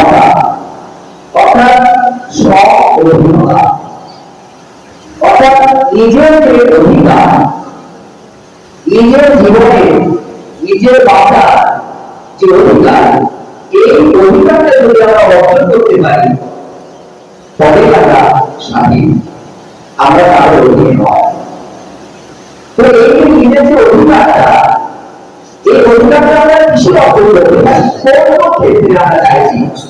স্বাধীনতা অর্থাৎ স্বাধীনতা অর্থাৎ নিজের যে অধিকার নিজের জীবনে নিজের বাঁচার যে অধিকার এই অধিকারটা যদি আমরা অর্জন করতে পারি তবে আমরা স্বাধীন আমরা কারও অধীনে নয় তো এই নিজের যে অধিকারটা এই অধিকারটা আমরা কিসের অর্জন কোন ক্ষেত্রে আমরা চাইছি?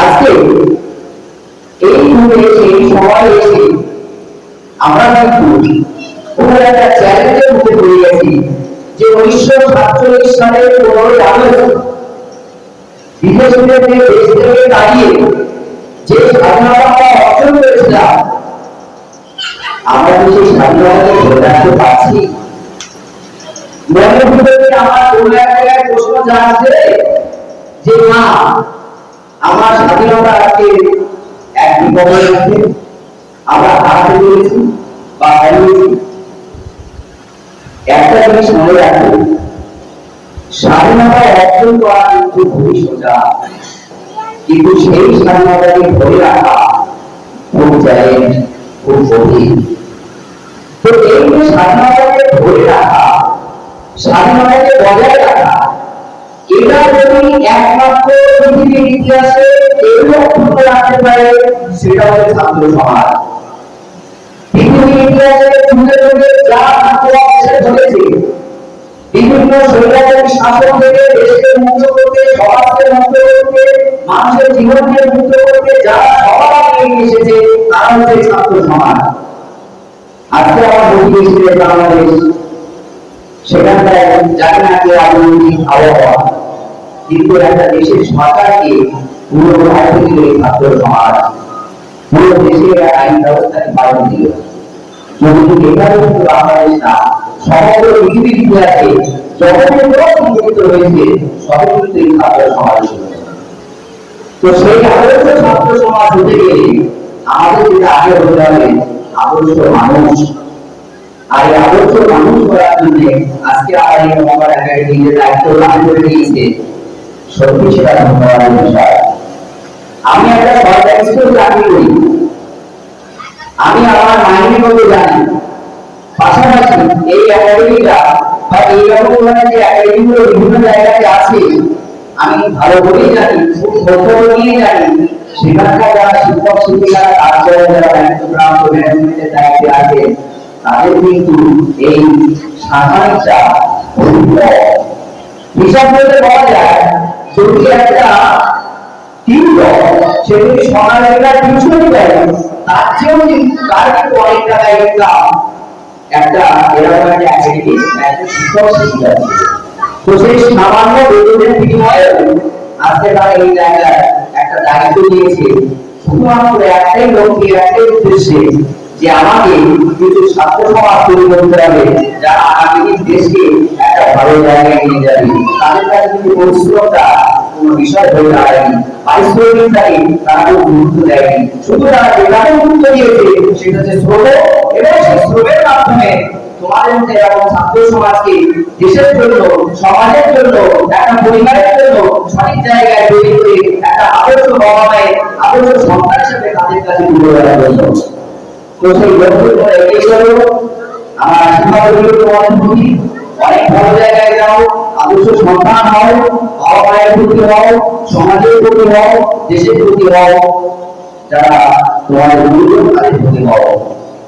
আজকে এই যুগে এসে এই সময় এসে আমরা কিন্তু ওখানে একটা চ্যালেঞ্জের মুখে পড়ে গেছি যে উনিশশো সাতচল্লিশ সালের পনেরোই আগস্ট বিদেশিদের দেশ থেকে দাঁড়িয়ে যে স্বাধীনতা অর্জন করেছিলাম, আমরা কি স্বাধীনতাকে ধরে রাখতে পারছি। মনের ভিতরে আমার কোনো এক জায়গায় প্রশ্ন যে, না আমার স্বাধীনতা আজকে এক বিপদের মধ্যে আমরা হারাতে বা হারিয়েছি। একটা জিনিস মনে স্বাধীনতা করা কিন্তু কিন্তু সেই স্বাধীনতাকে ধরে রাখা খুব চ্যালেঞ্জ, খুব কঠিন। তো এই স্বাধীনতাকে ধরে রাখা, স্বাধীনতাকে বজায় এটা যদি একমাত্র পৃথিবীর ইতিহাসে কেউ অক্ষুণ্ণ রাখতে পারে, সেটা হচ্ছে ছাত্র সমাজ। পৃথিবীর ইতিহাসে যুগে যুগে যা এসে চলেছে, বিভিন্ন স্বৈরাচারী শাসন থেকে দেশকে মুক্ত করতে, সমাজকে মুক্ত করতে, মানুষের জীবনকে মুক্ত করতে যারা সবার এগিয়ে এসেছে তারা হচ্ছে ছাত্র সমাজ। আজকে আমার বাংলাদেশ সেখানটায় যাকে নাকি রাজনৈতিক আবহাওয়া একটা দেশের সরকারকে পুরো দায়িত্ব দিল এই ছাত্র সমাজ পুরো দেশের আইন ব্যবস্থাকে পালন দিল। কিন্তু তো সেই সমাজ হতে গেলে আগে হতে হবে, আদর্শ মানুষ। আর এই আদর্শ মানুষ করার জন্য আজকে আমার এই মহাবার একাডেমি যে দায়িত্ব লাভ করে নিয়েছে সত্যি সেটা ধন্যবাদের বিষয় আমি একটা সরকারি স্কুল চাকরি করি। আমি আমার মাইনে কত জানি। পাশাপাশি এই একাডেমিটা বা এই রকম ধরনের যে একাডেমিগুলো বিভিন্ন জায়গাতে আছে, আমি ভালো করেই জানি, খুব খোঁজ নিয়ে জানি। সেখানকার যারা শিক্ষক শিক্ষিকারা কাজ করে যারা দায়িত্বপ্রাপ্ত ম্যানেজমেন্টের দায়িত্বে আছে তাদের কিন্তু এই সাধারণটা হিসাব করতে পাওয়া যায়, যদি একটা একটা শিক্ষক শিক্ষিকা তো আজকে তারা একটা দায়িত্ব নিয়েছে শুধুমাত্র একটাই লক্ষ্যে একটাই উদ্দেশ্যে যে আমাকে কিছু ছাত্র সমাজ তৈরি করতে হবে যারা আগামী দেশকে একটা ভালো জায়গায় নিয়ে যাবে। তাদের কাছে কিন্তু পরিশ্রমটা কোনো বিষয় হয়ে দাঁড়ায়নি। সমাজের জন্য জায়গায় আদর্শ সন্তান হিসেবে তাদের কাছে তো সেই লক্ষ্য করে এগিয়ে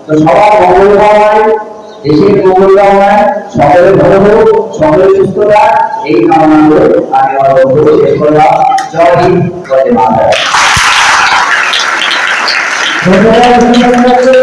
তো সবার মঙ্গল কামনায় দেশের সকলের ভালো হোক সকলের সুস্থতা এই কামনা করে শেষ করলাম। জয় হিন্দ 我们。